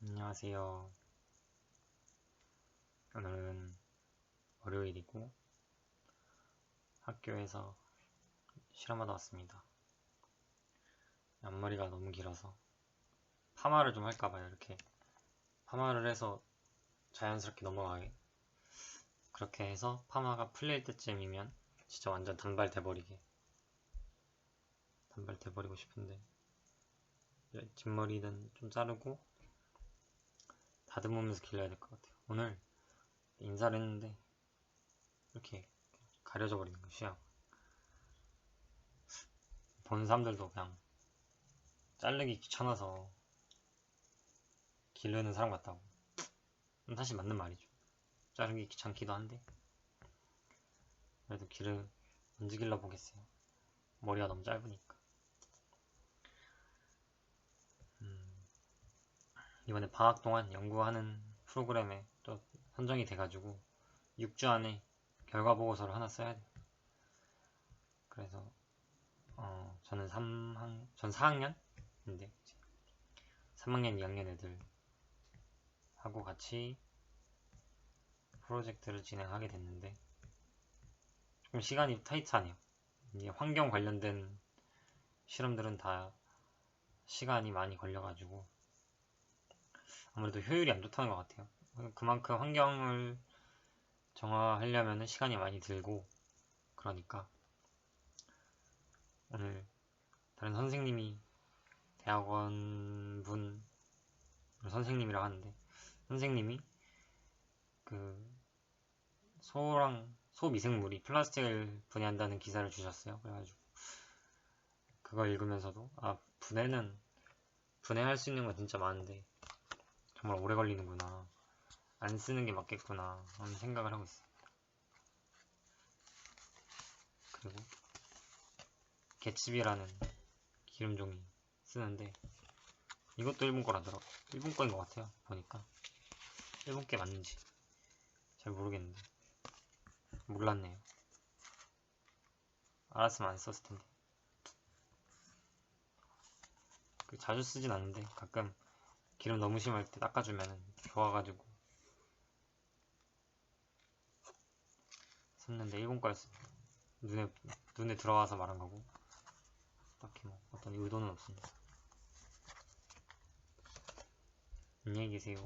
안녕하세요. 오늘은 월요일이고 학교에서 실험하다 왔습니다. 앞머리가 너무 길어서 파마를 좀 할까봐요. 이렇게 파마를 해서 자연스럽게 넘어가게 그렇게 해서 파마가 풀릴 때쯤이면 진짜 완전 단발 돼버리게 단발 돼버리고 싶은데 뒷머리는 좀 자르고 다듬으면서 길러야 될 것 같아요. 오늘 인사를 했는데 이렇게 가려져 버리는 거 시야. 보는 사람들도 그냥 자르기 귀찮아서 기르는 사람 같다고. 사실 맞는 말이죠. 자르기 귀찮기도 한데 그래도 길을 길러 보겠어요. 머리가 너무 짧으니까. 이번에 방학 동안 연구하는 프로그램에 또 선정이 돼가지고 6주 안에 결과 보고서를 하나 써야 돼요. 그래서 어, 저는 3학, 전 4학년인데 3학년, 2학년 애들 하고 같이 프로젝트를 진행하게 됐는데 조금 시간이 타이트하네요. 이제 환경 관련된 실험들은 다 시간이 많이 걸려가지고 아무래도 효율이 안 좋다는 것 같아요. 그만큼 환경을 정화하려면 시간이 많이 들고 그러니까 오늘 다른 선생님이 대학원 분 선생님이라고 하는데 선생님이 그 소랑 소미생물이 플라스틱을 분해한다는 기사를 주셨어요. 그래가지고 그걸 읽으면서도 아 분해는 분해할 수 있는 건 진짜 많은데 정말 오래 걸리는구나. 안 쓰는 게 맞겠구나. 하는 생각을 하고 있어요. 그리고 개칩이라는 기름종이 쓰는데 이것도 일본 거라더라고. 일본 거인 것 같아요. 보니까 일본 게 맞는지 잘 모르겠는데 몰랐네요. 알았으면 안 썼을 텐데. 그 자주 쓰진 않는데 가끔 기름 너무 심할 때 닦아주면 좋아가지고. 샀는데 일본 거였어 눈에 눈에 들어와서 말한 거고. 딱히 뭐 어떤 의도는 없습니다. 안녕히 계세요